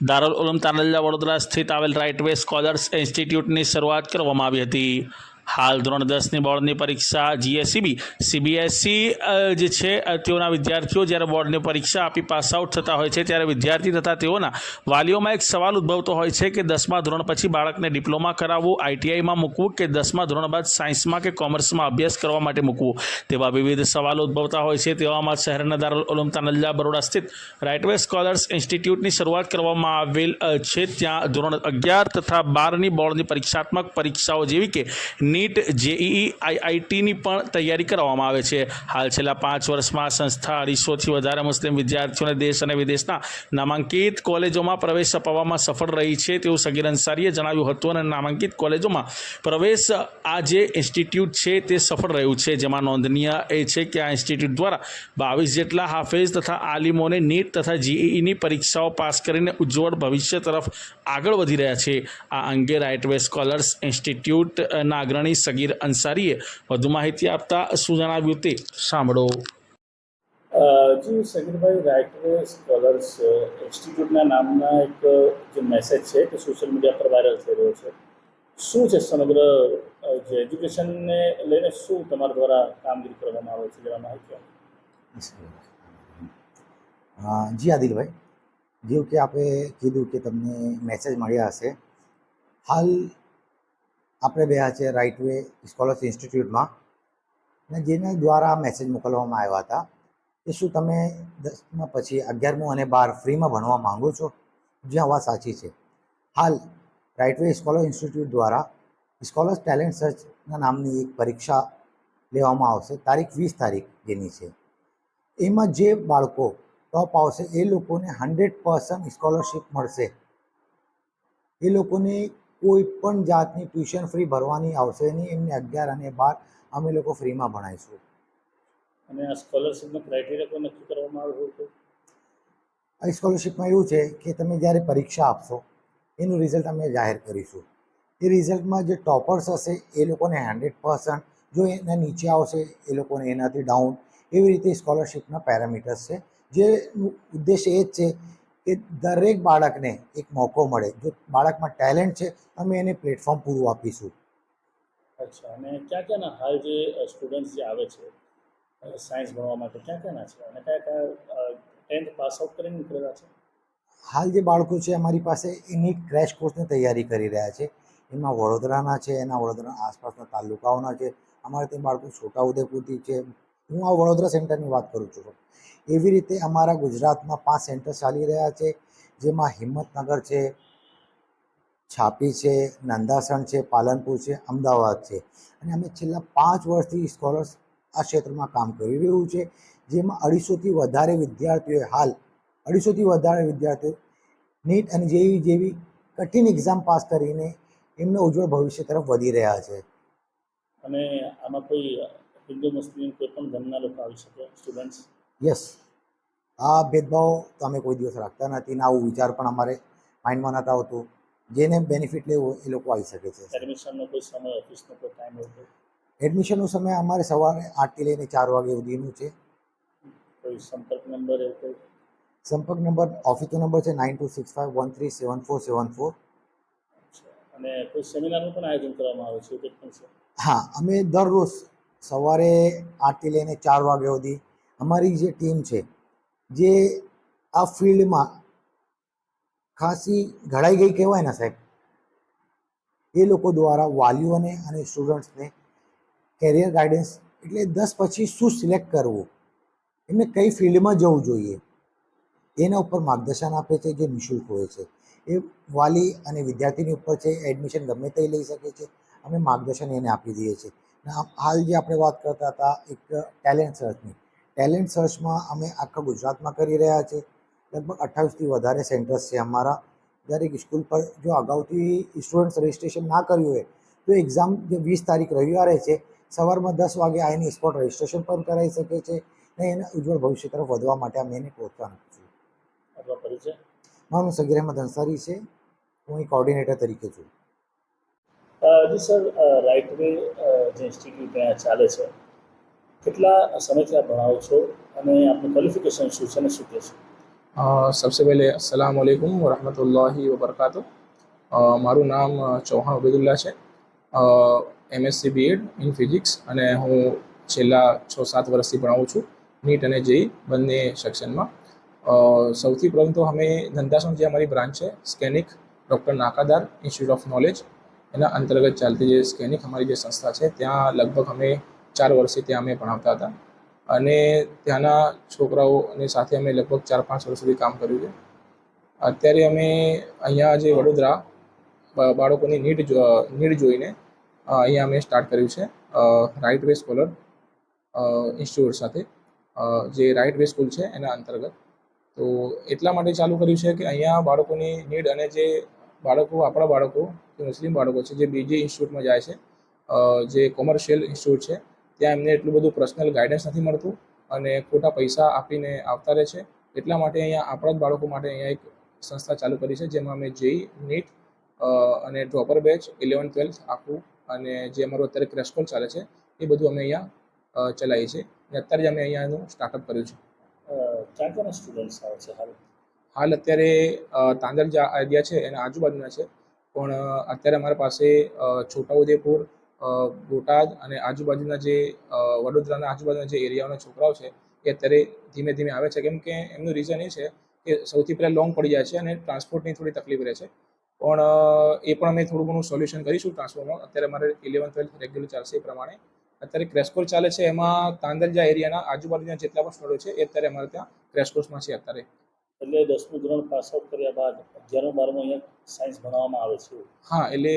દારૂલ ઉલમ તાનલ્લા વડોદરા સ્થિત આવેલ રાઇટવે સ્કોલર્સ ઇન્સ્ટિટ્યૂટની શરૂઆત કરવામાં આવી હતી. હાલ ધોરણ દસની બોર્ડની પરીક્ષા જીએસસીબી. સીબીએસસી જે છે તેઓના વિદ્યાર્થીઓ જ્યારે બોર્ડની પરીક્ષા આપી પાસ આઉટ થતા હોય છે, ત્યારે વિદ્યાર્થી તથા તેઓના વાલીઓમાં એક સવાલ ઉદ્ભવતો હોય છે કે દસમા ધોરણ પછી બાળકને ડિપ્લોમા કરાવવું, આઈટીઆઈમાં મૂકવું કે દસમા ધોરણ બાદ સાયન્સમાં કે કોમર્સમાં અભ્યાસ કરવા માટે મૂકવું? તેવા વિવિધ સવાલો ઉદ્ભવતા હોય છે. તેવામાં શહેરના દારુલ ઉલમ તાનલ્લા બરોડા સ્થિત રાઇટવે સ્કોલર્સ ઇન્સ્ટિટ્યૂટની શરૂઆત કરવામાં આવેલ છે. ત્યાં ધોરણ અગિયાર તથા બારની બોર્ડની પરીક્ષાત્મક પરીક્ષાઓ જેવી કે નીટ જેઈઈ આઈઆઈટીની પણ તૈયારી કરવામાં આવે છે. હાલ છેલ્લા પાંચ વર્ષમાં સંસ્થા અઢીસોથી વધારે મુસ્લિમ વિદ્યાર્થીઓને દેશ અને વિદેશના નામાંકિત કોલેજોમાં પ્રવેશ અપાવવામાં સફળ રહી છે તેવું સગીર અંસારીએ જણાવ્યું હતું અને નામાંકિત કોલેજોમાં પ્રવેશ આ જે ઇન્સ્ટિટ્યૂટ છે તે સફળ રહ્યું છે. જેમાં નોંધનીય એ છે કે આ ઇન્સ્ટિટ્યૂટ દ્વારા બાવીસ જેટલા હાફેઝ તથા આલિમોને નીટ તથા જીઈની પરીક્ષાઓ પાસ કરીને ઉજ્જવળ ભવિષ્ય તરફ આગળ વધી રહ્યા છે. આ અંગે રાઇટવે સ્કોલર્સ ઇન્સ્ટિટ્યૂટના અગ્રણી સગીર અંસારીએ વધુ માહિતી આપતા શું જણાવ્યું તે સાંભળો. જી સગીરભાઈ રાઇટવે સ્કોલર્સ ઇન્સ્ટિટ્યૂટના નામના એક જે મેસેજ છે કે સોશિયલ મીડિયા પર વાયરલ થઈ રહ્યો છે. શું છે સમગ્ર જે એજ્યુકેશનને લઈને શું તમારા દ્વારા કામગીરી કરવામાં આવે છે જરા માહિતી જી આદિલભાઈ જેવું કે આપણે કીધું કે તમને મેસેજ મળ્યા હશે. હાલ આપણે બે છે રાઇટ વે સ્કોલર્સ ઇન્સ્ટિટ્યૂટમાં ને જેના દ્વારા મેસેજ મોકલવામાં આવ્યા હતા કે શું તમે દસમા પછી અગિયારમું અને બાર ફ્રીમાં ભણવા માંગો છો? જે વાત સાચી છે. હાલ રાઇટ વે સ્કોલર ઇન્સ્ટિટ્યૂટ દ્વારા સ્કોલર્સ ટેલેન્ટ સર્ચના નામની એક પરીક્ષા લેવામાં આવશે તારીખ વીસ તારીખ જેની છે. એમાં જે બાળકો ટોપ આવશે એ લોકોને હંડ્રેડ પર્સન્ટ સ્કોલરશિપ મળશે. એ લોકોને કોઈ પણ જાતની ટ્યુશન ફ્રી ભરવાની આવશે નહીં એમને અગિયાર અને બાર અમે લોકો ફ્રીમાં ભણાવીશું. અને આ સ્કોલરશિપનો ક્રાઇટેરિયા કોઈ નક્કી કરવામાં આવ્યો હોય આ સ્કોલરશિપમાં એવું છે કે તમે જ્યારે પરીક્ષા આપશો એનું રિઝલ્ટ અમે જાહેર કરીશું. એ રિઝલ્ટમાં જે ટોપર્સ હશે એ લોકોને હંડ્રેડ પર્સન્ટ જો એના નીચે આવશે એ લોકોને એનાથી ડાઉન એવી રીતે સ્કોલરશિપના પેરામીટર્સ છે. જે ઉદ્દેશ એ જ છે કે દરેક બાળકને એક મોકો મળે. જો બાળકમાં ટેલેન્ટ છે અમે એને પ્લેટફોર્મ પૂરું આપીશું. અચ્છા અને ક્યાં ક્યાંના હાલ જે સ્ટુડન્ટ્સ જે આવે છે સાયન્સ ભણવા માટે ક્યાં ક્યાંના છે? અને કયા કયા ટેન્થ પાસ આઉટ કરીને નીકળેલા છે? હાલ જે બાળકો છે અમારી પાસે એની ક્રેશ કોર્સની તૈયારી કરી રહ્યા છે. એમાં વડોદરાના છે એના વડોદરા આસપાસના તાલુકાઓના છે. અમારે તે બાળકો છોટાઉદેપુરથી છે હું આ વડોદરા સેન્ટરની વાત કરું છું. એવી રીતે અમારા ગુજરાતમાં પાંચ સેન્ટર ચાલી રહ્યા છે, જેમાં હિંમતનગર છે, છાપી છે, નંદાસણ છે, પાલનપુર છે, અમદાવાદ છે. અને અમે છેલ્લા પાંચ વર્ષથી સ્કોલર્સ આ ક્ષેત્રમાં કામ કરી રહ્યું છે, જેમાં અઢીસોથી વધારે વિદ્યાર્થીઓએ હાલ, અઢીસોથી વધારે વિદ્યાર્થીઓ નીટ અને જેવી જેવી કઠિન એક્ઝામ પાસ કરીને એમનું ઉજ્જવળ ભવિષ્ય તરફ વધી રહ્યા છે. અને આમાં કોઈ હિન્દુ મુસ્લિમ કોઈ પણ ધર્મના લોકો આવી શકે સ્ટુડન્ટ્સ યસ આ ભેદભાવ તો અમે કોઈ દિવસ રાખતા નથી ને આવું વિચાર પણ અમારે માઇન્ડમાં નહોતા આવતું. જેને બેનિફિટ લેવો એ લોકો આવી શકે છે. એડમિશનનો કોઈ સમય ઓફિસનો કોઈ ટાઈમ હોય એડમિશનનો સમય અમારે સવારે આઠથી લઈને ચાર વાગે સુધીનું છે. કોઈ સંપર્ક નંબર એવું કોઈ? સંપર્ક નંબર ઓફિસનો નંબર છે nine two six five one three seven four seven four અને કોઈ સેમિનારનું પણ આયોજન કરવામાં આવે છે? હા અમે દરરોજ સવારે આઠથી લઈને ચાર વાગ્યા સુધી અમારી જે ટીમ છે, જે આ ફિલ્ડમાં ખાસી ઘડાઈ ગઈ કહેવાય ને સાહેબ, એ લોકો દ્વારા વાલીઓને અને સ્ટુડન્ટ્સને કેરિયર ગાઈડન્સ એટલે દસ પછી શું સિલેક્ટ કરવું, એમને કઈ ફિલ્ડમાં જવું જોઈએ, એના ઉપર માર્ગદર્શન આપે છે જે નિઃશુલ્ક હોય છે. એ વાલી અને વિદ્યાર્થીની ઉપર છે એડમિશન ગમે તે લઈ શકે છે, અમે માર્ગદર્શન એને આપી દઈએ છીએ. હાલ જે આપણે વાત કરતા હતા એક ટેલેન્ટ સર્ચની. ટેલેન્ટ સર્ચમાં અમે આખા ગુજરાતમાં કરી રહ્યા છીએ. લગભગ અઠ્ઠાવીસથી વધારે સેન્ટર્સ છે અમારા. દરેક સ્કૂલ પર જો અગાઉથી સ્ટુડન્ટ્સ રજિસ્ટ્રેશન ના કર્યું હોય તો એક્ઝામ જે વીસ તારીખ રવિવારે છે સવારમાં દસ વાગે આવીને સ્પોટ રજિસ્ટ્રેશન પણ કરાવી શકે છે ને એના ઉજ્જવળ ભવિષ્ય તરફ વધવા માટે અમે એને પ્રોત્સાહન આપીશું મારું સગીર અહેમદ અંસારી છે. હું અહીં કોર્ડિનેટર તરીકે છું. જી સર રાઇટ વે જે ઇન્સ્ટિટ્યૂટ ત્યાં ચાલે છે, કેટલા સમયથી આપ ભણાવો છો અને આપનું ક્વોલિફિકેશન શું છે અને શું કહેશો સબસે પહેલે અસલામ વાલેકુમ વરહમતુલ્લાહી વબરકાતુ મારું નામ ચૌહાણ ઉબેદુલ્લા છે. એમએસસી બીએડ ઇન ફિઝિક્સ અને હું છેલ્લા છ સાત વર્ષથી ભણાવું છું, નીટ અને જેઈ બંને સેક્શનમાં. સૌથી પ્રથમ તો અમે ધંધાસણ જે અમારી બ્રાન્ચ છે સ્કેનિક doctor Nakadar institute of knowledge એના અંતર્ગત ચાલતી જે સ્કેનિક અમારી જે સંસ્થા છે, ત્યાં લગભગ અમે ચાર વર્ષથી ત્યાં અમે ભણાવતા હતા. અને ત્યાંના છોકરાઓની સાથે અમે લગભગ ચાર પાંચ વર્ષ સુધી કામ કર્યું છે. અત્યારે અમે અહીંયા જે વડોદરા બાળકોની જો- નીટ જોઈને અહીંયા અમે સ્ટાર્ટ કર્યું છે રાઇટ વે સ્કોલર ઇન્સ્ટિટ્યૂટ સાથે. જે રાઇટ વે સ્કૂલ છે એના અંતર્ગત. તો એટલા માટે ચાલુ કર્યું છે કે અહીંયા બાળકોની નીડ અને જે બાળકો, આપણા બાળકો મુસ્લિમ બાળકો છે, જે બીજી ઇન્સ્ટિટ્યૂટમાં જાય છે જે કોમર્શિયલ ઇન્સ્ટિટ્યૂટ છે, ત્યાં એમને એટલું બધું પર્સનલ ગાઈડન્સ નથી મળતું અને ખોટા પૈસા આપીને આવતા રહે છે. એટલા માટે અહીંયા આપણા જ બાળકો માટે અહીંયા એક સંસ્થા ચાલુ કરી છે, જેમાં અમે જેઈ નીટ અને ડ્રોપર બેચ ઇલેવન ટ્વેલ્થ આખું અને જે અમારું અત્યારે ક્રેશ ચાલે છે, એ બધું અમે અહીંયા ચલાવીએ છીએ. અને અત્યારે અમે અહીંયા એનું સ્ટાર્ટઅપ કર્યું છે. ચાર ક્યાં ક્યાંના સ્ટુડન્ટ્સ આવે છે હાલ? હાલ અત્યારે તાંદર જે એરિયા છે એના આજુબાજુના છે. પણ અત્યારે અમારા પાસે છોટા છોટાઉદેપુર બોટાદ અને આજુબાજુના જે વડોદરાના આજુબાજુના જે એરિયાઓના છોકરાઓ છે એ અત્યારે ધીમે ધીમે આવે છે. કેમ કે એમનું રીઝન એ છે કે સૌથી પહેલાં લોંગ પડી જાય છે અને ટ્રાન્સપોર્ટની થોડી તકલીફ રહે છે. પણ એ પણ અમે થોડું ઘણું સોલ્યુશન કરીશું ટ્રાન્સપોર્ટમાં અત્યારે અમારે ઇલેવન ટ્વેલ્થ રેગ્યુલર ચાલશે એ પ્રમાણે. અત્યારે ક્રેશ ચાલે છે. એમાં તાંદરજા એરિયાના આજુબાજુના જેટલા પણ સ્થળો છે એ અત્યારે અમારે ત્યાં ક્રેશ છે અત્યારે. એટલે દસમું ધોરણ પાસ આઉટ કર્યા બાદ અગિયારમું, બારમું અહીંયા સાયન્સ ભણાવવામાં આવે છે. હા, એટલે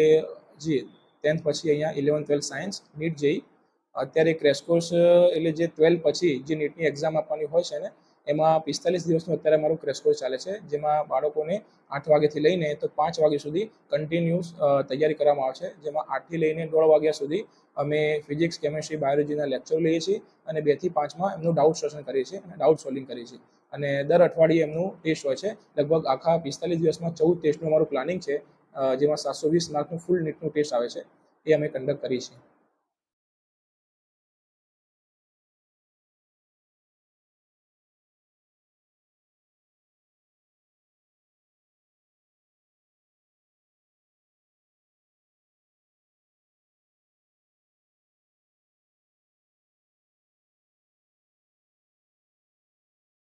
જી ટેન્થ પછી અહીંયા eleven twelfth science NEET JEE અત્યારે ક્રેશ કોર્સ એટલે જે ટ્વેલ્થ પછી જે નીટની એક્ઝામ આપવાની હોય છે ને, એમાં પિસ્તાલીસ દિવસનું અત્યારે અમારું ક્રેશ કોર્સ ચાલે છે, જેમાં બાળકોને આઠ વાગ્યાથી લઈને તો પાંચ વાગ્યા સુધી કન્ટિન્યુઅસ તૈયારી કરવામાં આવે છે, જેમાં આઠથી લઈને દોઢ વાગ્યા સુધી અમે ફિઝિક્સ કેમેસ્ટ્રી બાયોલોજીના લેક્ચર લઈએ છીએ અને બેથી પાંચમાં એમનું ડાઉટ સેશન કરીએ છીએ અને ડાઉટ સોલ્વિંગ કરીએ છીએ. અને દર અઠવાડિયે એમનું ટેસ્ટ હોય છે. લગભગ આખા પિસ્તાલીસ દિવસમાં ચૌદ ટેસ્ટનું અમારું પ્લાનિંગ છે. જેમાં સાતસો વીસ માર્કનું ફૂલ નીટનું ટેસ્ટ આવે છે. એ અમે કન્ડક્ટ કરીએ છીએ.